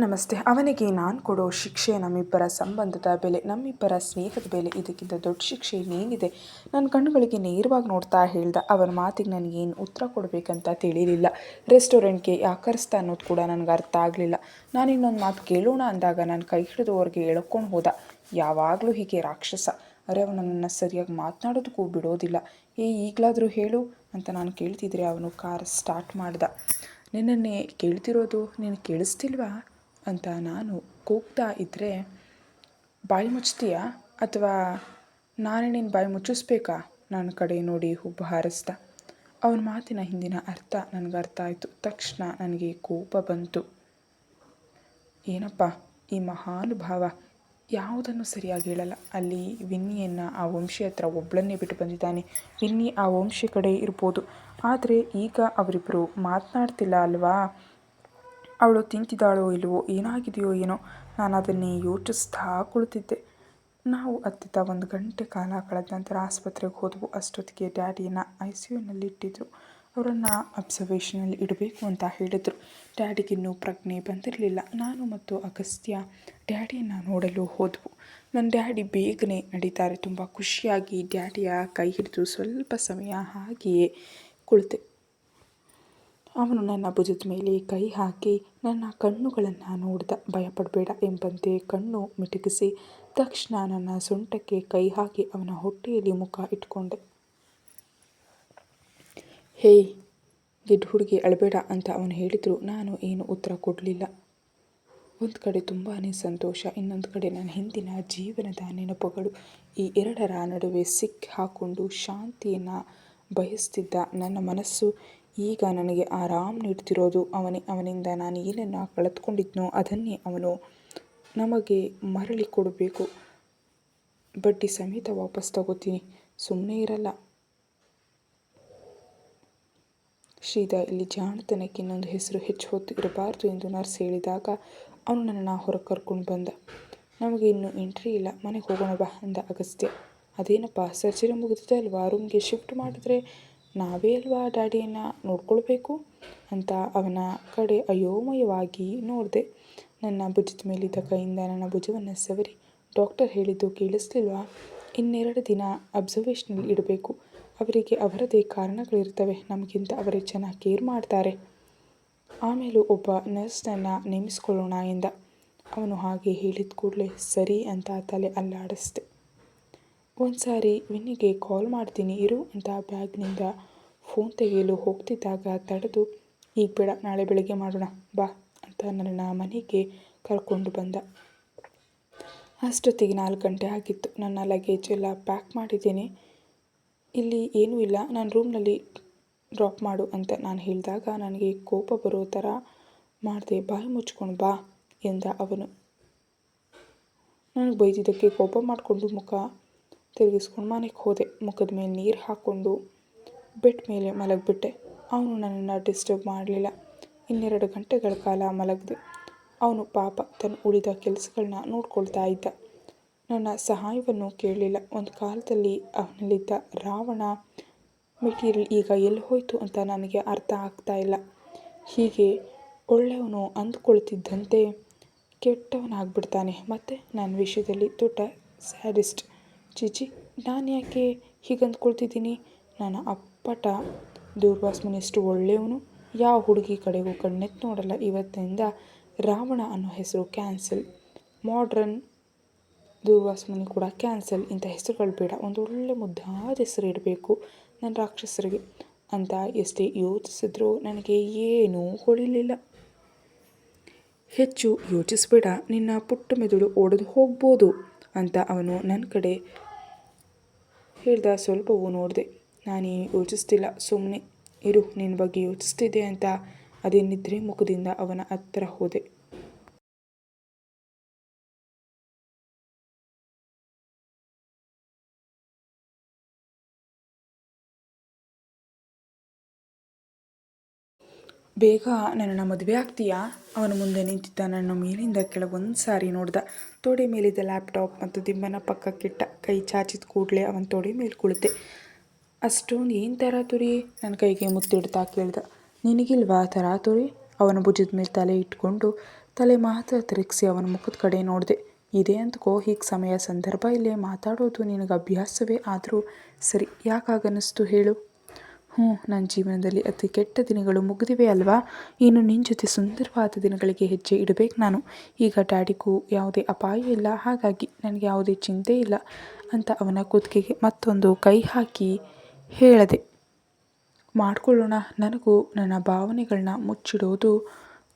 ನಮಸ್ತೆ. ಅವನಿಗೆ ನಾನು ಕೊಡೋ ಶಿಕ್ಷೆ ನಮ್ಮಿಬ್ಬರ ಸಂಬಂಧದ ಬೆಲೆ, ನಮ್ಮಿಬ್ಬರ ಸ್ನೇಹದ ಬೆಲೆ, ಇದಕ್ಕಿಂತ ದೊಡ್ಡ ಶಿಕ್ಷೆ ಇನ್ನೇನಿದೆ? ನನ್ನ ಕಣ್ಣುಗಳಿಗೆ ನೇರವಾಗಿ ನೋಡ್ತಾ ಹೇಳ್ದ, ಅವನ ಮಾತಿಗೆ ನನಗೇನು ಉತ್ತರ ಕೊಡಬೇಕಂತ ತಿಳಿಲಿಲ್ಲ. ರೆಸ್ಟೋರೆಂಟ್ಗೆ ಯಾಕೆ ಅನ್ನೋದು ಕೂಡ ನನಗೆ ಅರ್ಥ ಆಗಲಿಲ್ಲ. ನಾನು ಇನ್ನೊಂದು ಮಾತು ಕೇಳೋಣ ಅಂದಾಗ ನಾನು ಕೈ ಹಿಡಿದು ಅವ್ರಿಗೆ ಎಳ್ಕೊಂಡು ಹೋದ. ಯಾವಾಗಲೂ ಹೀಗೆ ರಾಕ್ಷಸ. ಅರೆ, ಅವನು ನನ್ನನ್ನು ಸರಿಯಾಗಿ ಮಾತನಾಡೋದಕ್ಕೂ ಬಿಡೋದಿಲ್ಲ. ಏ, ಈಗಲಾದರೂ ಹೇಳು ಅಂತ ನಾನು ಕೇಳ್ತಿದ್ರೆ ಅವನು ಕಾರ್ ಸ್ಟಾರ್ಟ್ ಮಾಡ್ದ. ನಿನ್ನನ್ನೇ ಕೇಳ್ತಿರೋದು ನೀನು ಕೇಳಿಸ್ತಿಲ್ವಾ? ಅಂತ ನಾನು ಕೂಗ್ತಾ ಇದ್ದರೆ ಬಾಯಿ ಮುಚ್ತೀಯಾ? ಅಥವಾ ನಾನೇ ನಿನ್ನ ಬಾಯಿ ಮುಚ್ಚಿಸ್ಬೇಕಾ? ನನ್ನ ಕಡೆ ನೋಡಿ ಹುಬ್ಬು ಹಾರಿಸ್ದ ಅವನ ಮಾತಿನ ಹಿಂದಿನ ಅರ್ಥ ನನಗೆ ಅರ್ಥ ಆಯಿತು. ತಕ್ಷಣ ನನಗೆ ಕೋಪ ಬಂತು. ಏನಪ್ಪ, ಈ ಮಹಾನುಭಾವ ಯಾವುದನ್ನು ಸರಿಯಾಗಿ ಹೇಳಲ್ಲ. ಅಲ್ಲಿ ವಿನ್ನಿಯನ್ನು ಆ ವಂಶಿ ಹತ್ರ ಒಬ್ಬಳನ್ನೇ ಬಿಟ್ಟು ಬಂದಿದ್ದಾನೆ. ವಿನ್ನಿ ಆ ವಂಶಿ ಕಡೆ ಇರ್ಬೋದು. ಆದರೆ ಈಗ ಅವರಿಬ್ಬರು ಮಾತನಾಡ್ತಿಲ್ಲ ಅಲ್ವಾ? ಅವಳು ತಿಂತಿದ್ದಾಳೋ ಇಲ್ಲವೋ ಏನಾಗಿದೆಯೋ ಏನೋ, ನಾನು ಅದನ್ನೇ ಯೋಚಿಸ್ತಾ ಕುಳಿತಿದ್ದೆ. ನಾವು ಅತ್ತಿತ್ತ ಒಂದು ಗಂಟೆ ಕಾಲ ಕಳೆದ ನಂತರ ಆಸ್ಪತ್ರೆಗೆ ಹೋದವು. ಅಷ್ಟೊತ್ತಿಗೆ ಡ್ಯಾಡಿಯನ್ನು ಐ ಸಿ ಯುನಲ್ಲಿ ಇಟ್ಟಿದ್ದರು ಅವರನ್ನು ಅಬ್ಸರ್ವೇಷನಲ್ಲಿ ಇಡಬೇಕು ಅಂತ ಹೇಳಿದರು. ಡ್ಯಾಡಿಗಿನ್ನೂ ಪ್ರಜ್ಞೆ ಬಂದಿರಲಿಲ್ಲ. ನಾನು ಮತ್ತು ಅಗಸ್ತ್ಯ ಡ್ಯಾಡಿಯನ್ನು ನೋಡಲು ಹೋದವು. ನನ್ನ ಡ್ಯಾಡಿ ಬೇಗನೆ ನಡೀತಾರೆ. ತುಂಬ ಖುಷಿಯಾಗಿ ಡ್ಯಾಡಿಯ ಕೈ ಹಿಡಿದು ಸ್ವಲ್ಪ ಸಮಯ ಹಾಗೆಯೇ ಕುಳಿತೆ. ಅವನು ನನ್ನ ಭುಜದ ಮೇಲೆ ಕೈ ಹಾಕಿ ನನ್ನ ಕಣ್ಣುಗಳನ್ನು ನೋಡಿದ. ಭಯಪಡಬೇಡ ಎಂಬಂತೆ ಕಣ್ಣು ಮಿಟುಕಿಸಿ ತಕ್ಷಣ ನನ್ನ ಸೊಂಟಕ್ಕೆ ಕೈ ಹಾಕಿ ಅವನ ಹೊಟ್ಟೆಯಲ್ಲಿ ಮುಖ ಇಟ್ಕೊಂಡೆ. ಹೇಯ್ ಗಿಡ್ ಹುಡುಗಿ ಅಳಬೇಡ ಅಂತ ಅವನು ಹೇಳಿದರು. ನಾನು ಏನು ಉತ್ತರ ಕೊಡಲಿಲ್ಲ. ಒಂದು ಕಡೆ ತುಂಬಾ ಸಂತೋಷ, ಇನ್ನೊಂದು ಕಡೆ ನನ್ನ ಹಿಂದಿನ ಜೀವನದ ನೆನಪುಗಳು. ಈ ಎರಡರ ನಡುವೆ ಸಿಕ್ಕಿ ಹಾಕ್ಕೊಂಡು ಶಾಂತಿಯನ್ನು ಬಯಸ್ತಿದ್ದ ನನ್ನ ಮನಸ್ಸು ಈಗ ನನಗೆ ಆರಾಮ್ ನೀಡ್ತಿರೋದು ಅವನೇ, ಅವನಿಂದ ನಾನು ಏನನ್ನು ಕಳೆದುಕೊಂಡಿದ್ನೋ ಅದನ್ನೇ ಅವನು ನಮಗೆ ಮರಳಿ ಕೊಡಬೇಕು. ಬಡ್ಡಿ ಸಮೇತ ವಾಪಸ್ ತಗೋತೀನಿ. ಸುಮ್ಮನೆ ಇರಲ್ಲ. ಶ್ರೀಧಾ ಇಲ್ಲಿ ಜಾಣತನಕ್ಕೆ ಇನ್ನೊಂದು ಹೆಸರು ಹೆಚ್ಚು ಹೊತ್ತು ಇರಬಾರ್ದು ಎಂದು ನರ್ಸ್ ಹೇಳಿದಾಗ ಅವನು ನನ್ನನ್ನು ಹೊರಗೆ ಕರ್ಕೊಂಡು ಬಂದ. ನಮಗೆ ಇನ್ನೂ ಎಂಟ್ರಿ ಇಲ್ಲ. ಮನೆಗೆ ಹೋಗೋಣ ಬಾ ಅಂದ ಅಗಸ್ತ್ಯ. ಅದೇನಪ್ಪ, ಸರ್ಜರಿ ಮುಗಿದಿದೆ ಅಲ್ವಾ? ರೂಮ್ಗೆ ಶಿಫ್ಟ್ ಮಾಡಿದ್ರೆ ನಾವೇ ಅಲ್ವಾ ಡ್ಯಾಡಿಯನ್ನು ನೋಡ್ಕೊಳ್ಬೇಕು? ಅಂತ ಅವನ ಕಡೆ ಅಯೋಮಯವಾಗಿ ನೋಡಿದೆ. ನನ್ನ ಭುಜದ ಮೇಲಿದ್ದ ಕೈಯಿಂದ ನನ್ನ ಭುಜವನ್ನು ಸವರಿ ಡಾಕ್ಟರ್ ಹೇಳಿದ್ದು ಕೇಳಿಸ್ಲಿಲ್ವಾ? ಇನ್ನೆರಡು ದಿನ ಅಬ್ಸರ್ವೇಷನಲ್ಲಿ ಇಡಬೇಕು. ಅವರಿಗೆ ಅವರದೇ ಕಾರಣಗಳಿರ್ತವೆ. ನಮಗಿಂತ ಅವರೇ ಚೆನ್ನಾಗಿ ಕೇರ್ ಮಾಡ್ತಾರೆ. ಆಮೇಲೂ ಒಬ್ಬ ನರ್ಸ್ನನ್ನು ನೇಮಿಸ್ಕೊಳ್ಳೋಣ ಎಂದ. ಅವನು ಹಾಗೆ ಹೇಳಿದ ಕೂಡಲೇ ಸರಿ ಅಂತ ತಲೆ ಅಲ್ಲಾಡಿಸ್ದೆ. ಒಂದು ಸಾರಿ ವಿನ್ನಿಗೆ ಕಾಲ್ ಮಾಡ್ತೀನಿ, ಇರು ಅಂತ ಬ್ಯಾಗ್ನಿಂದ ಫೋನ್ ತೆಗೆಯಲು ಹೋಗ್ತಿದ್ದಾಗ ತಡೆದು, ಈಗ ಬೇಡ, ನಾಳೆ ಬೆಳಗ್ಗೆ ಮಾಡೋಣ, ಬಾ, ಅಂತ ನನ್ನ ಮನೆಗೆ ಕರ್ಕೊಂಡು ಬಂದ. ಅಷ್ಟೊತ್ತಿಗೆ ನಾಲ್ಕು ಗಂಟೆ ಆಗಿತ್ತು. ನನ್ನ ಲಗೇಜ್ ಎಲ್ಲ ಪ್ಯಾಕ್ ಮಾಡಿದ್ದೀನಿ. ಇಲ್ಲಿ ಏನೂ ಇಲ್ಲ. ನಾನು ರೂಮ್ನಲ್ಲಿ ಡ್ರಾಪ್ ಮಾಡು ಅಂತ ನಾನು ಹೇಳಿದಾಗ ನನಗೆ ಕೋಪ ಬರೋ ಥರ ಮಾಡಿದೆ. ಬಾಯಿ ಮುಚ್ಕೊಂಡು ಬಾ ಎಂದ ಅವನು. ನನಗೆ ಬೈದಿದ್ದಕ್ಕೆ ಕೋಪ ಮಾಡಿಕೊಂಡು ಮುಖ ತಿರುಗಿಸ್ಕೊಂಡು ಮನೆಗೆ ಹೋದೆ. ಮುಖದ ಮೇಲೆ ನೀರು ಹಾಕ್ಕೊಂಡು ಬೆಡ್ ಮೇಲೆ ಮಲಗಿಬಿಟ್ಟೆ. ಅವನು ನನ್ನನ್ನು ಡಿಸ್ಟರ್ಬ್ ಮಾಡಲಿಲ್ಲ. ಇನ್ನೆರಡು ಗಂಟೆಗಳ ಕಾಲ ಮಲಗಿದೆ. ಅವನು ಪಾಪ ತನ್ನ ಉಳಿದ ಕೆಲಸಗಳನ್ನ ನೋಡ್ಕೊಳ್ತಾ ಇದ್ದ. ನನ್ನ ಸಹಾಯವನ್ನು ಕೇಳಲಿಲ್ಲ. ಒಂದು ಕಾಲದಲ್ಲಿ ಅವನಲ್ಲಿದ್ದ ರಾವಣ ಮೆಟೀರಿಯಲ್ ಈಗ ಎಲ್ಲಿ ಹೋಯಿತು ಅಂತ ನನಗೆ ಅರ್ಥ ಆಗ್ತಾ ಇಲ್ಲ. ಹೀಗೆ ಒಳ್ಳೆಯವನು ಅಂದುಕೊಳ್ತಿದ್ದಂತೆ ಕೆಟ್ಟವನಾಗ್ಬಿಡ್ತಾನೆ. ಮತ್ತು ನನ್ನ ವಿಷಯದಲ್ಲಿ ದೊಡ್ಡ ಸ್ಯಾಡಿಸ್ಟ್ ಚೀಚಿ ನಾನು ಯಾಕೆ ಹೀಗೆ ಅಂದ್ಕೊಳ್ತಿದ್ದೀನಿ ನನ್ನ ಅಪ್ಪಟ ದೂರ್ವಾಸ್ ಎಷ್ಟು ಒಳ್ಳೆಯವನು. ಯಾವ ಹುಡುಗಿ ಕಡೆಗೂ ಕಣ್ಣೆತ್ತು ನೋಡಲ್ಲ. ಇವತ್ತಿನಿಂದ ರಾವಣ ಅನ್ನೋ ಹೆಸರು ಕ್ಯಾನ್ಸಲ್ ಮಾಡ್ರನ್ ದೂರ್ವಾಸ್ ಮುನಿ ಕೂಡ ಕ್ಯಾನ್ಸಲ್ ಇಂಥ ಹೆಸರುಗಳು ಬೇಡ. ಒಂದು ಒಳ್ಳೆ ಮುದ್ದಾದ ಹೆಸರು ಇಡಬೇಕು ನನ್ನ ರಾಕ್ಷಸರಿಗೆ. ಅಂತ ಎಷ್ಟೇ ಯೋಚಿಸಿದ್ರೂ ನನಗೆ ಏನೂ ಹೊಳಿಲಿಲ್ಲ. ಹೆಚ್ಚು ಯೋಚಿಸಬೇಡ. ನಿನ್ನ ಪುಟ್ಟ ಮೆದುಳು ಓಡೋದು ಹೋಗ್ಬೋದು. ಅಂತ ಅವನು ನನ್ನ ಕಡೆ ಹೇಳ್ದ ಸ್ವಲ್ಪವೂ ನೋಡಿದೆ. ನಾನೇ ಯೋಚಿಸ್ತಿಲ್ಲ. ಸುಮ್ಮನೆ ಇರು ನಿನ್ನ ಬಗ್ಗೆ ಯೋಚಿಸ್ತಿದ್ದೆ ಅಂತ ಅದೇ ನಿದ್ರೆ ಮುಖದಿಂದ ಅವನ ಹತ್ತಿರ ಹೋದೆ. ಬೇಗ ನನ್ನ ಮದುವೆ ಆಗ್ತೀಯಾ? ಅವನ ಮುಂದೆ ನಿಂತಿದ್ದ ನನ್ನ ಮೇಲಿಂದ ಕೆಳಗೊಂದು ಸಾರಿ ನೋಡ್ದ. ತೋಡೆ ಮೇಲಿದ್ದ ಲ್ಯಾಪ್ಟಾಪ್ ಮತ್ತು ದಿಮ್ಮನ ಪಕ್ಕಕ್ಕಿಟ್ಟ ಕೈ ಚಾಚಿದ ಕೂಡಲೇ ಅವನ ತೋಡೆ ಮೇಲೆ ಕುಳಿತೆ. ಅಷ್ಟೊಂದು ಏನು ತರಾತುರಿ ನನ್ನ ಕೈಗೆ ಮುತ್ತಿಡ್ತಾ ಕೇಳ್ದ. ನಿನಗಿಲ್ವಾ ತರಾತುರಿ ಅವನ ಭುಜದ ಮೇಲೆ ತಲೆ ಇಟ್ಕೊಂಡು ತಲೆ ಮಾತ್ರ ತಿರುಗಿಸಿ ಅವನ ಮುಖದ ಕಡೆ ನೋಡಿದೆ. ಇದೇ ಅಂತಕೋ, ಹೀಗೆ ಸಮಯ, ಸಂದರ್ಭ ಇಲ್ಲೇ ಮಾತಾಡೋದು ನಿನಗೆ ಅಭ್ಯಾಸವೇ ಆದರೂ ಸರಿ. ಯಾಕಾಗನಿಸ್ತು ಹೇಳು? ಹ್ಞೂ, ನನ್ನ ಜೀವನದಲ್ಲಿ ಅತಿ ಕೆಟ್ಟ ದಿನಗಳು ಮುಗಿದಿವೆ ಅಲ್ವಾ? ಇನ್ನು ನಿನ್ನ ಜೊತೆ ಸುಂದರವಾದ ದಿನಗಳಿಗೆ ಹೆಜ್ಜೆ ಇಡಬೇಕು ನಾನು. ಈಗ ಡ್ಯಾಡಿಗೂ ಯಾವುದೇ ಅಪಾಯ ಇಲ್ಲ, ಹಾಗಾಗಿ ನನಗೆ ಯಾವುದೇ ಚಿಂತೆ ಇಲ್ಲ ಅಂತ ಅವನ ಕುತ್ತಿಗೆಗೆ ಮತ್ತೊಂದು ಕೈ ಹಾಕಿ ಹೇಳಿದೆ, ಮಾಡಿಕೊಳ್ಳೋಣ, ನನಗೂ ನನ್ನ ಭಾವನೆಗಳನ್ನ ಮುಚ್ಚಿಡೋದು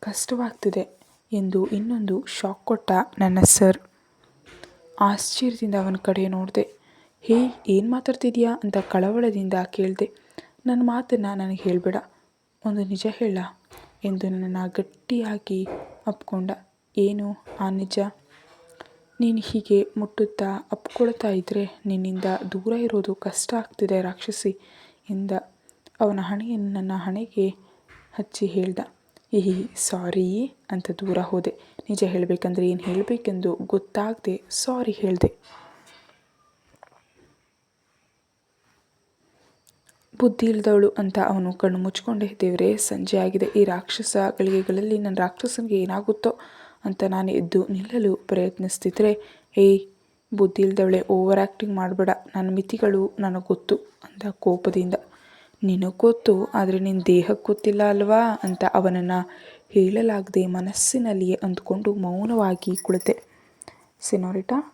ಕಷ್ಟವಾಗ್ತಿದೆ ಎಂದು ಇನ್ನೊಂದು ಶಾಕ್ ಕೊಟ್ಟ ನನ್ನ ಸರ್. ಆಶ್ಚರ್ಯದಿಂದ ಅವನ ಕಡೆ ನೋಡಿದೆ ಹೇ ಏನು ಮಾತಾಡ್ತಿದ್ಯಾ? ಅಂತ ಕಳವಳದಿಂದ ಕೇಳಿದೆ ನನ್ನ ಮಾತನ್ನು ನನಗೆ ಹೇಳಬೇಡ. ಒಂದು ನಿಜ ಹೇಳ. ಎಂದು ನನ್ನನ್ನು ಗಟ್ಟಿಯಾಗಿ ಅಪ್ಕೊಂಡ. ಏನು ಆ ನಿಜ? ನೀನು ಹೀಗೆ ಮುಟ್ಟುತ್ತಾ ಅಪ್ಕೊಳ್ತಾ ಇದ್ದರೆ ನಿನ್ನಿಂದ ದೂರ ಇರೋದು ಕಷ್ಟ ಆಗ್ತಿದೆ ರಾಕ್ಷಸಿ ಎಂದ. ಅವನ ಹಣೆಯನ್ನು ನನ್ನ ಹಣೆಗೆ ಹಚ್ಚಿ ಹೇಳ್ದ. ಏಹಿ ಸಾರಿ ಅಂತ ದೂರ ಹೋದೆ. ನಿಜ ಹೇಳಬೇಕಂದ್ರೆ ಏನು ಹೇಳಬೇಕೆಂದು ಗೊತ್ತಾಗದೆ ಸಾರಿ ಹೇಳಿದೆ. ಬುದ್ಧಿ ಇಲ್ದವಳು ಅಂತ ಅವನು ಕಣ್ಣು ಮುಚ್ಕೊಂಡೆ ದೇವರೇ, ಸಂಜೆ ಆಗಿದೆ, ಈ ರಾಕ್ಷಸ ಗಳಿಗೆಗಳಲ್ಲಿ ನನ್ನ ರಾಕ್ಷಸನಿಗೆ ಏನಾಗುತ್ತೋ ಅಂತ ನಾನು ಎದ್ದು ನಿಲ್ಲಲು ಪ್ರಯತ್ನಿಸ್ತಿದ್ರೆ, ಏಯ್ ಬುದ್ಧಿ ಇಲ್ದವಳೆ ಓವರ್ ಆ್ಯಕ್ಟಿಂಗ್ ಮಾಡಬೇಡ, ನನ್ನ ಮಿತಿಗಳು ನನಗೆ ಗೊತ್ತು ಅಂದ ಕೋಪದಿಂದ. ನಿನಗೆ ಗೊತ್ತು, ಆದರೆ ನಿನ್ನ ದೇಹಕ್ಕೆ ಗೊತ್ತಿಲ್ಲ ಅಲ್ವಾ ಅಂತ ಅವನನ್ನು ಹೇಳಲಾಗದೆ ಮನಸ್ಸಿನಲ್ಲಿಯೇ ಅಂದ್ಕೊಂಡು ಮೌನವಾಗಿ ಕುಳಿತೆ. ಸಿನೋರಿಟಾ?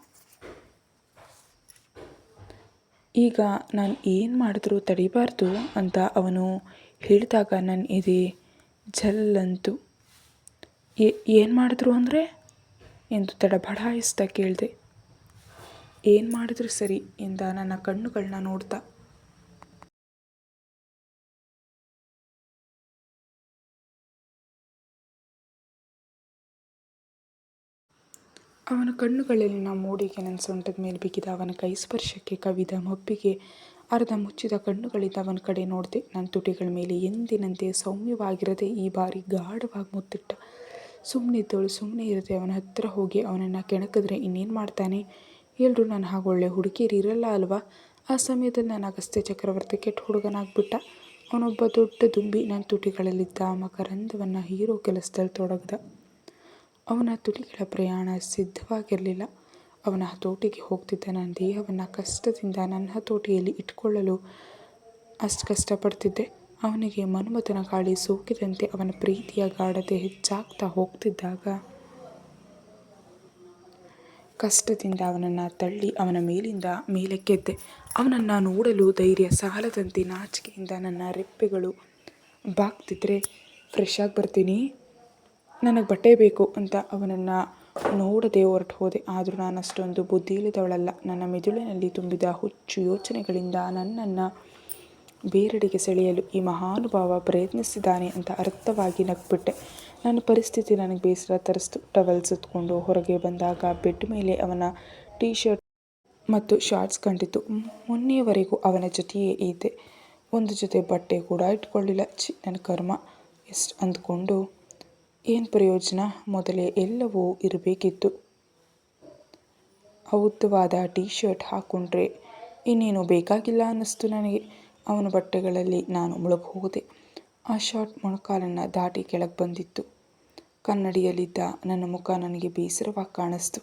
ಈಗ ನಾನು ಏನು ಮಾಡಿದ್ರೂ ತಡಿಬಾರ್ದು ಅಂತ ಅವನು ಹೇಳಿದಾಗ ನನ್ನ ಎದೆ ಜಲ್ಲಂತು ಏನು ಮಾಡಿದ್ರು ಅಂದರೆ? ಎಂದು ತಡಬಡಾಯಿಸ್ತಾ ಕೇಳಿದೆ. ಏನು ಮಾಡಿದ್ರು ಸರಿ ಎಂದ ನನ್ನ ಕಣ್ಣುಗಳನ್ನ ನೋಡ್ತಾ. ಅವನ ಕಣ್ಣುಗಳಲ್ಲಿನ ಮೂಡಿಗೆ ನನ್ನ ಸೊಂಟದ ಮೇಲೆ ಬಿಗಿದ ಅವನ ಕೈ ಸ್ಪರ್ಶಕ್ಕೆ ಕವಿದ ಮೊಬ್ಬಿಗೆ ಅರ್ಧ ಮುಚ್ಚಿದ ಕಣ್ಣುಗಳಿಂದ ಅವನ ಕಡೆ ನೋಡಿದೆ ನನ್ನ ತುಟಿಗಳ ಮೇಲೆ ಎಂದಿನಂತೆ ಸೌಮ್ಯವಾಗಿರದೆ ಈ ಬಾರಿ ಗಾಢವಾಗಿ ಮುತ್ತಿಟ್ಟ. ಸುಮ್ಮನಿದ್ದವಳು ಸುಮ್ಮನೆ ಇರದೆ ಅವನ ಹತ್ತಿರ ಹೋಗಿ ಅವನನ್ನು ಕೆಣಕಿದ್ರೆ ಇನ್ನೇನು ಮಾಡ್ತಾನೆ? ಎಲ್ಲರೂ ನಾನು ಹಾಗೊಳ್ಳೆ ಹುಡುಗಿಯರು ಇರಲ್ಲ ಅಲ್ವಾ? ಆ ಸಮಯದಲ್ಲಿ ನಾನು ಅಗಸ್ತ್ಯ ಚಕ್ರವರ್ತಿ ಕೆಟ್ಟ ಹುಡುಗನಾಗ್ಬಿಟ್ಟ. ಅವನೊಬ್ಬ ದೊಡ್ಡ ದುಂಬಿ ನನ್ನ ತುಟಿಗಳಲ್ಲಿದ್ದ ಮಕರಂದವನ್ನು ಹೀರೋ ಕೆಲಸದಲ್ಲಿ ತೊಡಗ್ದ. ಅವನ ತುಟಿಗಳ ಪ್ರಯಾಣ ಸಿದ್ಧವಾಗಿರಲಿಲ್ಲ. ಅವನ ಹತೋಟಿಗೆ ಹೋಗ್ತಿದ್ದ ನನ್ನ ದೇಹವನ್ನು ಕಷ್ಟದಿಂದ ನನ್ನ ಹತೋಟಿಯಲ್ಲಿ ಇಟ್ಕೊಳ್ಳಲು ಅಷ್ಟು ಕಷ್ಟಪಡ್ತಿದ್ದೆ. ಅವನಿಗೆ ಮನ್ಮಥನ ಗಾಳಿ ಸೋಕಿದಂತೆ ಅವನ ಪ್ರೀತಿಯ ಗಾಢತೆ ಹೆಚ್ಚಾಗ್ತಾ ಹೋಗ್ತಿದ್ದಾಗ ಕಷ್ಟದಿಂದ ಅವನನ್ನು ತಳ್ಳಿ ಅವನ ಮೇಲಿಂದ ಮೇಲಕ್ಕೆದ್ದೆ. ಅವನನ್ನು ನೋಡಲು ಧೈರ್ಯ ಸಾಲದಂತೆ ನಾಚಿಕೆಯಿಂದ ನನ್ನ ರೆಪ್ಪೆಗಳು ಬಾಗ್ತಿದ್ರೆ ಫ್ರೆಶ್ ಆಗಿ ಬರ್ತೀನಿ. ನನಗೆ ಬಟ್ಟೆ ಬೇಕು ಅಂತ ಅವನನ್ನು ನೋಡದೆ ಹೊರಟು ಹೋದೆ. ಆದರೂ ನಾನು ಅಷ್ಟೊಂದು ಬುದ್ಧಿ ಇಲ್ಲದವಳಲ್ಲ ನನ್ನ ಮೆದುಳಿನಲ್ಲಿ ತುಂಬಿದ ಹುಚ್ಚು ಯೋಚನೆಗಳಿಂದ ನನ್ನನ್ನು ಬೇರೆಡೆಗೆ ಸೆಳೆಯಲು ಈ ಮಹಾನುಭಾವ ಪ್ರಯತ್ನಿಸಿದ್ದಾನೆ ಅಂತ ಅರ್ಥವಾಗಿ ನಗ್ಬಿಟ್ಟೆ. ನನ್ನ ಪರಿಸ್ಥಿತಿ ನನಗೆ ಬೇಸರ ತರಿಸ್ತು. ಟವಲ್ ಸುತ್ತಕೊಂಡು ಹೊರಗೆ ಬಂದಾಗ ಬೆಡ್ ಮೇಲೆ ಅವನ ಟೀ ಶರ್ಟ್ ಮತ್ತು ಶಾರ್ಟ್ಸ್ ಕಂಡಿತು. ಮೊನ್ನೆಯವರೆಗೂ ಅವನ ಜೊತೆಯೇ ಇದ್ದೆ. ಒಂದು ಜೊತೆ ಬಟ್ಟೆ ಕೂಡ ಇಟ್ಕೊಳ್ಳಿಲ್ಲ. ಚಿ ನನ್ನ ಕರ್ಮ. ಎಷ್ಟು ಅಂದ್ಕೊಂಡು ಏನು ಪ್ರಯೋಜನ? ಮೊದಲೇ ಎಲ್ಲವೂ ಇರಬೇಕಿತ್ತು. ಉದ್ದವಾದ ಟೀ ಶರ್ಟ್ ಹಾಕ್ಕೊಂಡ್ರೆ ಇನ್ನೇನು ಬೇಕಾಗಿಲ್ಲ ಅನ್ನಿಸ್ತು ನನಗೆ. ಅವನ ಬಟ್ಟೆಗಳಲ್ಲಿ ನಾನು ಮುಳುಗೋದೆ ಆ ಶಾರ್ಟ್ ಮೊಣಕಾಲನ್ನು ದಾಟಿ ಕೆಳಗೆ ಬಂದಿತ್ತು. ಕನ್ನಡಿಯಲ್ಲಿದ್ದ ನನ್ನ ಮುಖ ನನಗೆ ಬೇಸರವಾಗಿ ಕಾಣಿಸ್ತು.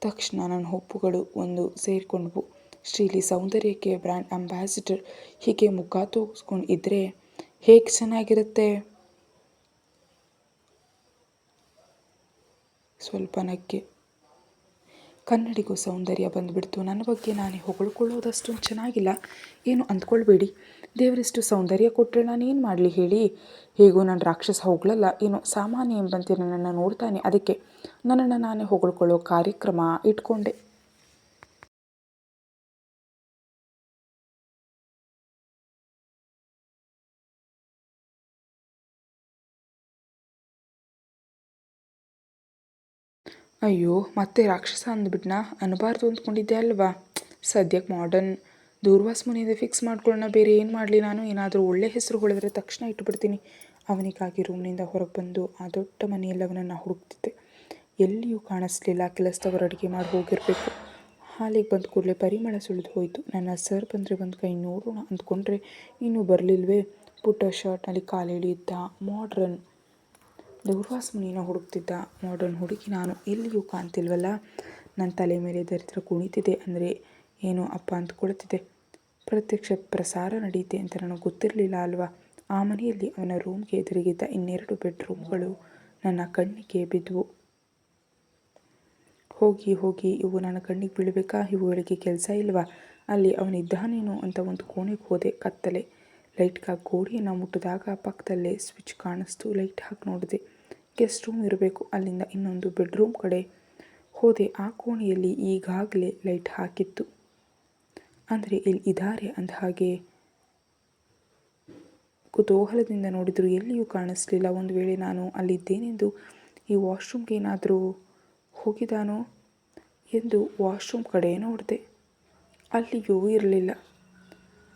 ತಕ್ಷಣ ನನ್ನ ಹೊಪ್ಪುಗಳು ಒಂದು ಸೇರಿಕೊಂಡವು. ಶ್ರೀಲಿ ಸೌಂದರ್ಯಕ್ಕೆ ಬ್ರ್ಯಾಂಡ್ ಅಂಬಾಸಿಡರ್ ಹೀಗೆ ಮುಖ ತೋರಿಸ್ಕೊಂಡು ಇದ್ದರೆ ಹೇಗೆ ಚೆನ್ನಾಗಿರುತ್ತೆ? ಸ್ವಲ್ಪ ನಗ್ಗೆ ಕನ್ನಡಿಗೂ ಸೌಂದರ್ಯ ಬಂದುಬಿಡ್ತು. ನನ್ನ ಬಗ್ಗೆ ನಾನೇ ಹೊಗಳ್ಕೊಳ್ಳೋದಷ್ಟೊಂದು ಚೆನ್ನಾಗಿಲ್ಲ. ಏನು ಅಂದ್ಕೊಳ್ಬೇಡಿ. ದೇವರಿಷ್ಟು ಸೌಂದರ್ಯ ಕೊಟ್ಟರೆ ನಾನೇನು ಮಾಡಲಿ ಹೇಳಿ? ಹೇಗೂ ನಾನು ರಾಕ್ಷಸ ಹೊಗಳಲ್ಲ. ಏನು ಸಾಮಾನ್ಯ ಎಂಬಂತೆ ನನ್ನನ್ನು ನೋಡ್ತಾನೆ. ಅದಕ್ಕೆ ನನ್ನನ್ನು ನಾನೇ ಹೊಗಳ್ಕೊಳ್ಳೋ ಕಾರ್ಯಕ್ರಮ ಇಟ್ಕೊಂಡೆ. ಅಯ್ಯೋ, ಮತ್ತೆ ರಾಕ್ಷಸ ಅಂದ್ಬಿಟ್ನಾ? ಅನ್ನಬಾರ್ದು ಅಂದ್ಕೊಂಡಿದ್ದೆ ಅಲ್ವಾ? ಸದ್ಯಕ್ಕೆ ಮಾಡರ್ನ್ ದೂರ್ವಾಸ ಮುನಿದೆ ಫಿಕ್ಸ್ ಮಾಡ್ಕೊಳ್ಳೋಣ, ಬೇರೆ ಏನು ಮಾಡಲಿ ನಾನು? ಏನಾದರೂ ಒಳ್ಳೆ ಹೆಸರು ಹೊಳೆದ್ರೆ ತಕ್ಷಣ ಇಟ್ಟುಬಿಡ್ತೀನಿ ಅವನಿಗಾಗಿ ರೂಮ್ನಿಂದ ಹೊರಗೆ ಬಂದು ಆ ದೊಡ್ಡ ಮನೆಯಲ್ಲಿ ಅವನನ್ನು ಹುಡುಕ್ತಿದ್ದೆ. ಎಲ್ಲಿಯೂ ಕಾಣಿಸ್ಲಿಲ್ಲ, ಕೆಲಸದವರು ಅಡುಗೆ ಮಾಡಿ ಹೋಗಿರಬೇಕು. ಹಾಲಿಗೆ ಬಂದ ಕೂಡಲೇ ಪರಿಮಳ ಸುಳಿದು ಹೋಯಿತು. ನನ್ನ ಸರ್ ಬಂದರೆ ಬಂದು ಕೈ ನೋಡೋಣ ಅಂದ್ಕೊಂಡ್ರೆ, ಇನ್ನೂ ಬರಲಿಲ್ವೇ? ಪುಟ್ಟ ಶರ್ಟ್ನಲ್ಲಿ ಕಾಲೆಳೆಯುತ್ತಾ ಮಾಡ್ರನ್ ದೂರ್ವಾಸ ಮುನಿನ ಹುಡುಕ್ತಿದ್ದ ಮಾಡರ್ನ್ ಹುಡುಗಿ ನಾನು. ಎಲ್ಲಿಯೂ ಕಾಣ್ತಿಲ್ವಲ್ಲ? ನನ್ನ ತಲೆ ಮೇಲೆ ದರಿದ್ರ ಕುಣಿತಿದೆ ಅಂದರೆ ಏನೋ ಅಪ್ಪ ಅಂದ್ಕೊಳ್ತಿದ್ದೆ ಪ್ರತ್ಯಕ್ಷ ಪ್ರಸಾರ ನಡೆಯುತ್ತೆ ಅಂತ ನನಗೆ ಗೊತ್ತಿರಲಿಲ್ಲ ಅಲ್ವಾ? ಆ ಮನೆಯಲ್ಲಿ ಅವನ ರೂಮ್ಗೆ ಎದುರಿಗಿದ್ದ ಇನ್ನೆರಡು ಬೆಡ್ರೂಮ್ಗಳು ನನ್ನ ಕಣ್ಣಿಗೆ ಬಿದ್ದವು ಹೋಗಿ ಹೋಗಿ, ಇವು ನನ್ನ ಕಣ್ಣಿಗೆ ಬೀಳಬೇಕಾ? ಇವುಗಳಿಗೆ ಕೆಲಸ ಇಲ್ವಾ? ಅಲ್ಲಿ ಅವನಿದ್ದಾನೇನೋ ಅಂತ ಒಂದು ಕೋಣೆಗೆ ಹೋದೆ ಕತ್ತಲೆ. ಲೈಟ್ಗಾಗಿ ಗೋಡೆಯನ್ನು ಮುಟ್ಟಿದಾಗ ಪಕ್ಕದಲ್ಲೇ ಸ್ವಿಚ್ ಕಾಣಿಸ್ತು. ಲೈಟ್ ಹಾಕಿ ನೋಡಿದೆ. ಗೆಸ್ಟ್ ರೂಮ್ ಇರಬೇಕು. ಅಲ್ಲಿಂದ ಇನ್ನೊಂದು ಬೆಡ್ರೂಮ್ ಕಡೆ ಹೋದೆ. ಆ ಕೋಣೆಯಲ್ಲಿ ಈಗಾಗಲೇ ಲೈಟ್ ಹಾಕಿತ್ತು. ಅಂದರೆ ಇಲ್ಲಿ ಇದ್ದಾರೆ ಅಂದ ಹಾಗೆ ಕುತೂಹಲದಿಂದ ನೋಡಿದರೂ. ಎಲ್ಲಿಯೂ ಕಾಣಿಸ್ಲಿಲ್ಲ. ಒಂದು ವೇಳೆ ನಾನು ಅಲ್ಲಿದ್ದೇನೆಂದು ಈ ವಾಶ್ರೂಮ್ಗೆ ಏನಾದರೂ ಹೋಗಿದ್ದಾನೋ ಎಂದು ವಾಶ್ರೂಮ್ ಕಡೆ ನೋಡಿದೆ. ಅಲ್ಲಿಯೂ ಇರಲಿಲ್ಲ.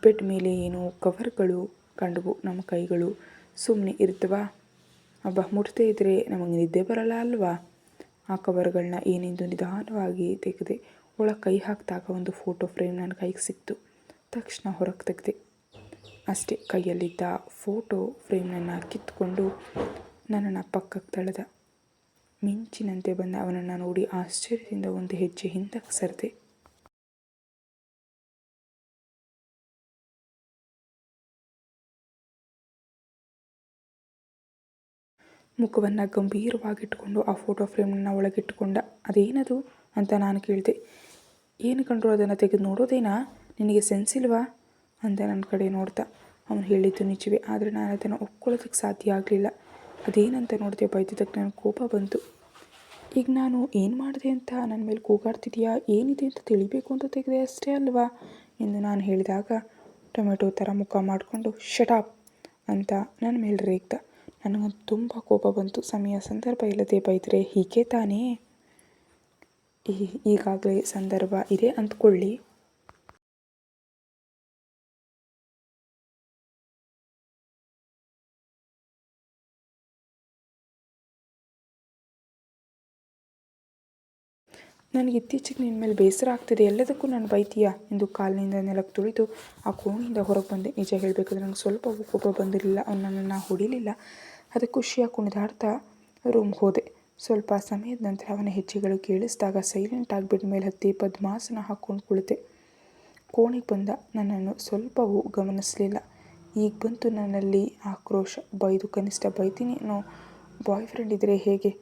ಬೆಡ್ ಮೇಲೆ ಏನೋ ಕವರ್ಗಳು ಕಂಡವು. ನಮ್ಮ ಕೈಗಳು ಸುಮ್ಮನೆ ಇರ್ತವಾ ಅಬ್ಬ ಮುಟ್ತೇ ಇದ್ದರೆ ನಮಗೆ ನಿದ್ದೆ ಬರಲ್ಲ ಅಲ್ವಾ? ಆ ಕವರ್ಗಳನ್ನ ಏನೆಂದು ನಿಧಾನವಾಗಿ ತೆಗೆದೆ ಒಳಗೆ ಕೈ ಹಾಕಿದಾಗ ಒಂದು ಫೋಟೋ ಫ್ರೇಮ್ ನನ್ನ ಕೈಗೆ ಸಿಕ್ತು. ತಕ್ಷಣ ಹೊರಗೆ ತೆಗೆದೆ. ಅಷ್ಟೇ ಕೈಯಲ್ಲಿದ್ದ ಫೋಟೋ ಫ್ರೇಮ್ನನ್ನು ಕಿತ್ಕೊಂಡು ನನ್ನನ್ನು ಪಕ್ಕಕ್ಕೆ ತಳೆದ. ಮಿಂಚಿನಂತೆ ಬಂದ ಅವನನ್ನು ನೋಡಿ ಆಶ್ಚರ್ಯದಿಂದ ಒಂದು ಹೆಜ್ಜೆ ಹಿಂದಕ್ಕೆ ಸರಿದೆ. ಮುಖವನ್ನು ಗಂಭೀರವಾಗಿಟ್ಟುಕೊಂಡು ಆ ಫೋಟೋ ಫ್ರೇಮನ್ನು ಒಳಗಿಟ್ಟುಕೊಂಡ ಅದೇನದು? ಅಂತ ನಾನು ಕೇಳಿದೆ. ಏನು ಕಂಡ್ರು ಅದನ್ನು ತೆಗೆದು ನೋಡೋದೇನಾ? ನಿನಗೆ ಸೆನ್ಸ್ ಇಲ್ವಾ? ಅಂತ ನನ್ನ ಕಡೆ ನೋಡ್ತಾ ಅವನು ಹೇಳಿದ್ದು ನಿಜವೇ. ಆದರೆ ನಾನು ಅದನ್ನು ಒಪ್ಕೊಳ್ಳೋದಕ್ಕೆ ಸಾಧ್ಯ ಆಗಲಿಲ್ಲ. ಅದೇನಂತ ನೋಡಿದೆ? ಬೈದಿದ್ದಕ್ಕೆ ನನಗೆ ಕೋಪ ಬಂತು. ಈಗ ನಾನು ಏನು ಮಾಡಿದೆ ಅಂತ? ನನ್ನ ಮೇಲೆ ಕೂಗಾಡ್ತಿದೆಯಾ? ಏನಿದೆ ಅಂತ ತಿಳಿಬೇಕು ಅಂತ ತೆಗೆದೆ ಅಷ್ಟೇ ಅಲ್ವಾ? ಎಂದು ನಾನು ಹೇಳಿದಾಗ, ಟೊಮೆಟೊ ಥರ ಮುಖ ಮಾಡಿಕೊಂಡು ಶಟಾಪ್ ಅಂತ ನನ್ನ ಮೇಲೆ ರೇಗ್ದ ನನಗಂತೂ ತುಂಬ ಕೋಪ ಬಂತು. ಸಮಯ, ಸಂದರ್ಭ ಇಲ್ಲದೆ ಬೈದರೆ ಹೀಗೆ ತಾನೇ? ಈ, ಈಗಾಗಲೇ ಸಂದರ್ಭ ಇದೆ ಅಂದ್ಕೊಳ್ಳಿ. ನನಗೆ ಇತ್ತೀಚೆಗೆ ನಿನ್ನ ಮೇಲೆ ಬೇಸರ ಆಗ್ತಿದೆ. ಎಲ್ಲದಕ್ಕೂ ನಾನು ಬೈತೀಯಾ? ಎಂದು ಕಾಲಿನಿಂದ ನೆಲಕ್ಕೆ ತುಳಿದು ಆ ಕೋಣೆಯಿಂದ ಹೊರಗೆ ಬಂದೆ. ನಿಜ ಹೇಳಬೇಕಾದ್ರೆ ನಂಗೆ ಸ್ವಲ್ಪ ಕೋಪ ಬಂದಿರಲಿಲ್ಲ. ಅವನು ನನ್ನನ್ನು ಹೊಡಿಲಿಲ್ಲ. ಅದಕ್ಕೆ ಖುಷಿಯಾಗಿ ಕುಣಿದಾಡ್ತಾ ರೂಮ್ ಹೋದೆ. ಸ್ವಲ್ಪ ಸಮಯದ ನಂತರ ಅವನ ಹೆಜ್ಜೆಗಳು ಕೇಳಿಸಿದಾಗ ಸೈಲೆಂಟ್ ಆಗಿಬಿಟ್ಟ ಮೇಲೆ ಹತ್ತಿ ಪದ್ಮಾಸನ ಹಾಕ್ಕೊಂಡು ಕುಳಿತೆ. ಕೋಣೆಗೆ ಬಂದ. ನನ್ನನ್ನು ಸ್ವಲ್ಪವೂ ಗಮನಿಸಲಿಲ್ಲ. ಈಗ ಬಂತು ನನ್ನಲ್ಲಿ ಆಕ್ರೋಶ. ಬೈದು ಕನಿಷ್ಠ ಬೈತೀನಿ ಅನ್ನೋ ಬಾಯ್ ಫ್ರೆಂಡ್ ಇದ್ದರೆ ಹೇಗೆ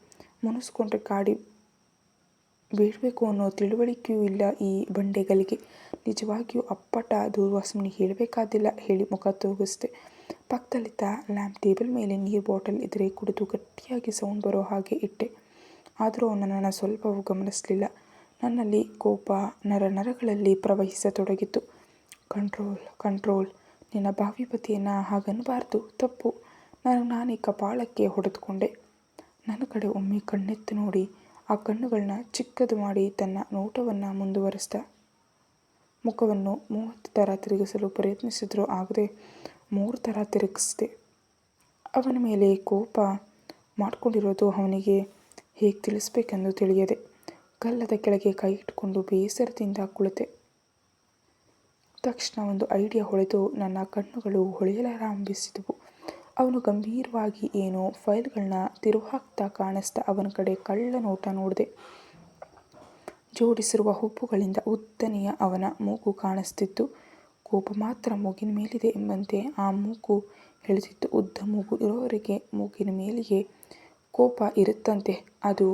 ಮುನಿಸ್ಕೊಂಡ್ರೆ ಕಾಡಿ ಬೇಡಬೇಕು ಅನ್ನೋ ತಿಳುವಳಿಕೆಯೂ ಇಲ್ಲ ಈ ಬಂಡೆಗಳಿಗೆ. ನಿಜವಾಗಿಯೂ ಅಪ್ಪಟ ದೂರ್ವಾಸನೆ ಹೇಳಬೇಕಾದಿಲ್ಲ. ಹೇಳಿ ಮುಖ ತೂಗಿಸ್ದೆ. ಪಕ್ಕದಲ್ಲಿದ್ದ ಲ್ಯಾಂಪ್ ಟೇಬಲ್ ಮೇಲೆ ನೀರು ಬಾಟಲ್ ಇದ್ದರೆ ಕುಡಿದು ಗಟ್ಟಿಯಾಗಿ ಸೌಂಡ್ ಬರೋ ಹಾಗೆ ಇಟ್ಟೆ. ಆದರೂ ನನ್ನನ್ನು ಸ್ವಲ್ಪವೂ ಗಮನಿಸಲಿಲ್ಲ. ನನ್ನಲ್ಲಿ ಕೋಪ, ನರ ನರಗಳಲ್ಲಿ ಪ್ರವಹಿಸತೊಡಗಿತು ಕಂಟ್ರೋಲ್ ಕಂಟ್ರೋಲ್. ನಿನ್ನ ಭಾವಿಪತಿಯನ್ನು ಹಾಗನ್ನಬಾರ್ದು ತಪ್ಪು. ನಾನು ನಾನೇ ಕಪಾಳಕ್ಕೆ ಹೊಡೆದುಕೊಂಡೆ. ನನ್ನ ಕಡೆ ಒಮ್ಮೆ ಕಣ್ಣೆತ್ತು ನೋಡಿ, ಆ ಕಣ್ಣುಗಳನ್ನ ಚಿಕ್ಕದು ಮಾಡಿ ತನ್ನ ನೋಟವನ್ನು ಮುಂದುವರೆಸ್ದ. ಮುಖವನ್ನು ಮೂವತ್ತು ಥರ ತಿರುಗಿಸಲು ಪ್ರಯತ್ನಿಸಿದರೂ ಆಗದೆ ಮೂರು ಥರ ತಿರುಗಿಸ್ದೆ. ಅವನ ಮೇಲೆ ಕೋಪ ಮಾಡಿಕೊಂಡಿರೋದು ಅವನಿಗೆ ಹೇಗೆ ತಿಳಿಸ್ಬೇಕೆಂದು ತಿಳಿಯದೆ ಕಲ್ಲದ ಕೆಳಗೆ ಕೈ ಇಟ್ಕೊಂಡು ಬೇಸರದಿಂದ ಕುಳಿತೆ. ತಕ್ಷಣ ಒಂದು ಐಡಿಯಾ ಹೊಳೆದು ನನ್ನ ಕಣ್ಣುಗಳು ಹೊಳೆಯಲಾರಂಭಿಸಿದವು. ಅವನು ಗಂಭೀರವಾಗಿ ಏನೋ ಫೈಲ್ಗಳನ್ನ ತಿರುಹಾಕ್ತಾ ಕಾಣಿಸ್ತಾ ಅವನ ಕಡೆ ಕಳ್ಳ ನೋಟ ನೋಡಿದೆ. ಜೋಡಿಸಿರುವ ಹುಬ್ಬುಗಳಿಂದ ಉದ್ದನೆಯ ಅವನ ಮೂಗು ಕಾಣಿಸ್ತಿತ್ತು. ಕೋಪ ಮಾತ್ರ ಮೂಗಿನ ಮೇಲಿದೆ ಎಂಬಂತೆ ಆ ಮೂಗು ಎಳೆದಿತ್ತು ಉದ್ದ ಮೂಗು ಇರೋವರೆಗೆ ಮೂಗಿನ ಮೇಲಿಗೆ ಕೋಪ ಇರುತ್ತಂತೆ. ಅದು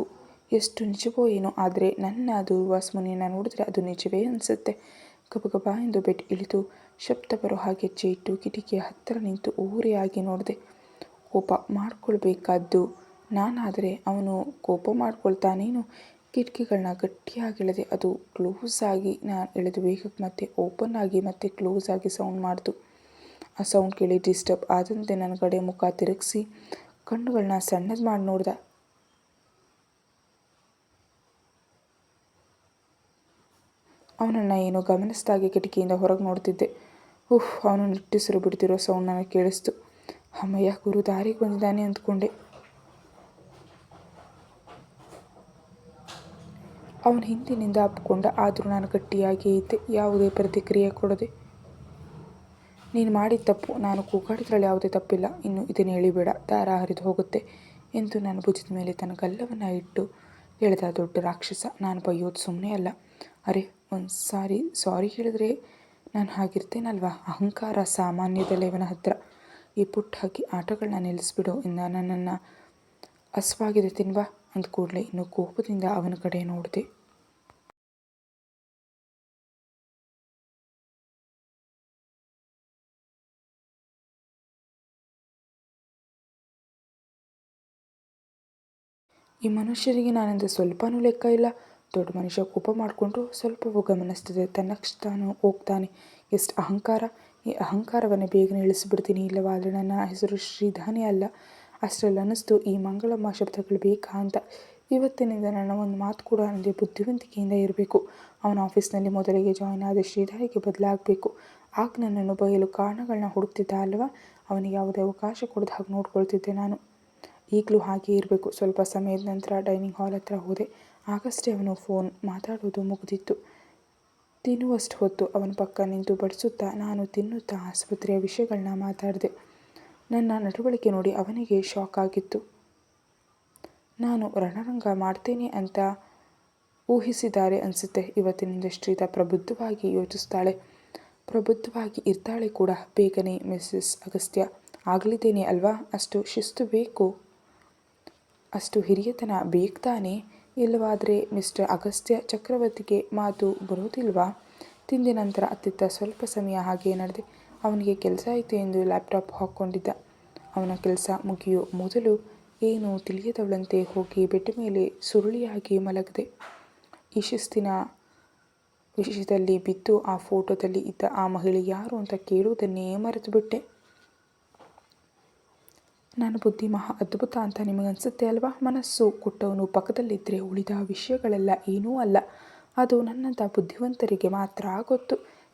ಎಷ್ಟು ನಿಜವೋ ಏನೋ, ಆದರೆ ನನ್ನ ದುರ್ವಾಸಮನೆಯನ್ನು ನೋಡಿದ್ರೆ ಅದು ನಿಜವೇ ಅನಿಸುತ್ತೆ. ಗಬಗಬ ಎಂದು ಬೆಟ್ ಇಳಿದು ಶಬ್ದ ಬರೋ ಹಾಗೆ ಇಟ್ಟು ಕಿಟಕಿಯ ಹತ್ತಿರ ನಿಂತು ಊರೆಯಾಗಿ ನೋಡಿದೆ. ಕೋಪ ಮಾಡ್ಕೊಳ್ಬೇಕಾದ್ದು ನಾನಾದರೆ ಅವನು ಕೋಪ ಮಾಡ್ಕೊಳ್ತಾನೇನು ಕಿಟಕಿಗಳನ್ನ ಗಟ್ಟಿಯಾಗಿ ಎಳೆದೆ. ಅದು ಕ್ಲೋಸ್ ಆಗಿ ನಾನು ಎಳೆದು ವೇಗಕ್ಕೆ ಮತ್ತೆ ಓಪನ್ ಆಗಿ ಮತ್ತೆ ಕ್ಲೋಸ್ ಆಗಿ ಸೌಂಡ್ ಮಾಡಿತು. ಆ ಸೌಂಡ್ ಕೇಳಿ ಡಿಸ್ಟರ್ಬ್ ಆದಂತೆ ನನ್ನ ಕಡೆ ಮುಖ ತಿರುಗಿಸಿ ಕಣ್ಣುಗಳನ್ನ ಸಣ್ಣದು ಮಾಡಿ ನೋಡ್ದೆ. ಅವನನ್ನು ಏನೋ ಗಮನಿಸಿದಾಗೆ ಕಿಟಕಿಯಿಂದ ಹೊರಗೆ ನೋಡ್ತಿದ್ದೆ. ಉಹ್ ಅವನು ನಿಟ್ಟಿಸಿರು ಬಿಡ್ತಿರೋ ಸೌಂಡ್ ನನಗೆ ಕೇಳಿಸ್ತು. ಅಮ್ಮಯ್ಯ, ಗುರು ದಾರಿಗೆ ಬಂದಿದ್ದಾನೆ ಅಂದ್ಕೊಂಡೆ. ಅವನ ಹಿಂದಿನಿಂದ ಅಪ್ಪಿಕೊಂಡ ಆದರೂ ನಾನು ಗಟ್ಟಿಯಾಗಿ ಇದ್ದೆ. ಯಾವುದೇ ಪ್ರತಿಕ್ರಿಯೆ ಕೊಡದೆ. ನೀನು ಮಾಡಿದ ತಪ್ಪು, ನಾನು ಕೂಗಾಡಿದ್ರಲ್ಲಿ ಯಾವುದೇ ತಪ್ಪಿಲ್ಲ. ಇನ್ನು ಇದನ್ನು ಹೇಳಿಬೇಡ, ದಾರ ಹರಿದು ಹೋಗುತ್ತೆ ಎಂದು ನಾನು ಭುಜದ ಮೇಲೆ ತನ್ನ ಗಲ್ಲವನ್ನು ಇಟ್ಟು ಹೇಳಿದ ದೊಡ್ಡ ರಾಕ್ಷಸ. ನಾನು ಬೈಯೋದು ಸುಮ್ಮನೆ ಅಲ್ಲ. ಅರೆ ಒಂದು ಸಾರಿ ಸಾರಿ ಹೇಳಿದ್ರೆ ನಾನು ಹಾಗಿರ್ತೇನಲ್ವಾ? ಅಹಂಕಾರ ಸಾಮಾನ್ಯದಲ್ಲೇ ಇವನ ಹತ್ರ. ಈ ಪುಟ್ಟ ಹಾಕಿ ಆಟಗಳನ್ನ ನಿಲ್ಲಿಸ್ಬಿಡು. ಇಂದ ನನ್ನನ್ನು ಹಸ್ವಾಗಿದೆ ತಿನ್ವಾ. ಅಂದ ಕೂಡಲೇ ಇನ್ನು ಕೋಪದಿಂದ ಅವನ ಕಡೆ ನೋಡಿದೆ. ಈ ಮನುಷ್ಯರಿಗೆ ನಾನೆಂದು ಸ್ವಲ್ಪನೂ ಲೆಕ್ಕ ಇಲ್ಲ. ದೊಡ್ಡ ಮನುಷ್ಯ ಕೋಪ ಮಾಡಿಕೊಂಡ್ರು ಸ್ವಲ್ಪವೂ ಗಮನಿಸ್ತದೆ. ತನ್ನಷ್ಟು ತಾನು ಹೋಗ್ತಾನೆ. ಎಷ್ಟು ಅಹಂಕಾರ. ಈ ಅಹಂಕಾರವನ್ನು ಬೇಗನೆ ಇಳಿಸಿಬಿಡ್ತೀನಿ ಇಲ್ಲವಾದರೆ ನನ್ನ ಹೆಸರು ಶ್ರೀಧಾನಿ ಅಲ್ಲ. ಅಷ್ಟರಲ್ಲಿ ಅನ್ನಿಸ್ತು, ಈ ಮಂಗಳಮ್ಮ ಶಬ್ದಗಳು ಬೇಕಾ ಅಂತ. ಇವತ್ತಿನಿಂದ ನನ್ನ ಒಂದು ಮಾತು ಕೂಡ ನನಗೆ ಬುದ್ಧಿವಂತಿಕೆಯಿಂದ ಇರಬೇಕು. ಅವನ ಆಫೀಸ್ನಲ್ಲಿ ಮೊದಲಿಗೆ ಜಾಯ್ನ್ ಆದ ಶ್ರೀಧಾರಿಗೆ ಬದಲಾಗಬೇಕು. ಆಗ ನನ್ನನ್ನು ಬಯಲು ಕಾರಣಗಳನ್ನ ಹುಡುಕ್ತಿದ್ದ ಅಲ್ವಾ? ಅವನಿಗೆ ಯಾವುದೇ ಅವಕಾಶ ಕೊಡದ ಹಾಗೆ ನೋಡ್ಕೊಳ್ತಿದ್ದೆ ನಾನು. ಈಗಲೂ ಹಾಗೆ ಇರಬೇಕು. ಸ್ವಲ್ಪ ಸಮಯದ ನಂತರ ಡೈನಿಂಗ್ ಹಾಲ್ ಹತ್ರ ಹೋದೆ. ಆಗಷ್ಟೇ ಅವನು ಫೋನ್ ಮಾತಾಡೋದು ಮುಗಿದಿತ್ತು. ತಿನ್ನುವಷ್ಟು ಹೊತ್ತು ಅವನ ಪಕ್ಕ ನಿಂತು ಬಡಿಸುತ್ತಾ ನಾನು ತಿನ್ನುತ್ತಾ ಆಸ್ಪತ್ರೆಯ ವಿಷಯಗಳನ್ನ ಮಾತಾಡಿದೆ. ನನ್ನ ನಡವಳಿಕೆ ನೋಡಿ ಅವನಿಗೆ ಶಾಕ್ ಆಗಿತ್ತು. ನಾನು ರಣರಂಗ ಮಾಡ್ತೇನೆ ಅಂತ ಊಹಿಸಿದ್ದಾರೆ ಅನಿಸುತ್ತೆ. ಇವತ್ತಿನಿಂದ ಶ್ರೀತಾ ಪ್ರಬುದ್ಧವಾಗಿ ಯೋಚಿಸ್ತಾಳೆ. ಪ್ರಬುದ್ಧವಾಗಿ ಇರ್ತಾಳೆ ಕೂಡ ಬೇಗನೆ ಮಿಸ್ಸಸ್ ಅಗಸ್ತ್ಯ. ಆಗಲಿದ್ದೇನೆ ಅಲ್ವಾ? ಅಷ್ಟು ಶಿಸ್ತು ಬೇಕು. ಅಷ್ಟು ಹಿರಿಯತನ ಬೇಕ್ತಾನೆ ತಾನೇ. ಇಲ್ಲವಾದರೆ ಮಿಸ್ಟರ್ ಅಗಸ್ತ್ಯ ಚಕ್ರವರ್ತಿಗೆ ಮಾತು ಬರೋದಿಲ್ವಾ? ತಿಂದ ನಂತರ ಅತ್ತಿತ್ತ ಸ್ವಲ್ಪ ಸಮಯ ಹಾಗೆ ನಡೆದೆ. ಅವನಿಗೆ ಕೆಲಸ ಆಯಿತು ಎಂದು ಲ್ಯಾಪ್ಟಾಪ್ ಹಾಕ್ಕೊಂಡಿದ್ದ. ಅವನ ಕೆಲಸ ಮುಗಿಯೋ ಮೊದಲು ಏನೂ ತಿಳಿಯದವಳಂತೆ ಹೋಗಿ ಬೆಟ್ಟ ಮೇಲೆ ಸುರುಳಿಯಾಗಿ ಮಲಗಿದೆ. ಈ ಶಿಸ್ತಿನ ವಿಷಯದಲ್ಲಿ ಬಿದ್ದು ಆ ಫೋಟೋದಲ್ಲಿ ಇದ್ದ ಆ ಮಹಿಳೆ ಯಾರು ಅಂತ ಕೇಳುವುದನ್ನೇ ಮರೆತು ಬಿಟ್ಟೆ ನನ್ನ ಬುದ್ಧಿ ಮಹಾ ಅದ್ಭುತ ಅಂತ ನಿಮಗನ್ಸುತ್ತೆ ಅಲ್ವಾ? ಮನಸ್ಸು ಕೊಟ್ಟವನು ಪಕ್ಕದಲ್ಲಿದ್ದರೆ ಉಳಿದ ವಿಷಯಗಳೆಲ್ಲ ಏನೂ ಅಲ್ಲ. ಅದು ನನ್ನಂಥ ಬುದ್ಧಿವಂತರಿಗೆ ಮಾತ್ರ ಗೊತ್ತು.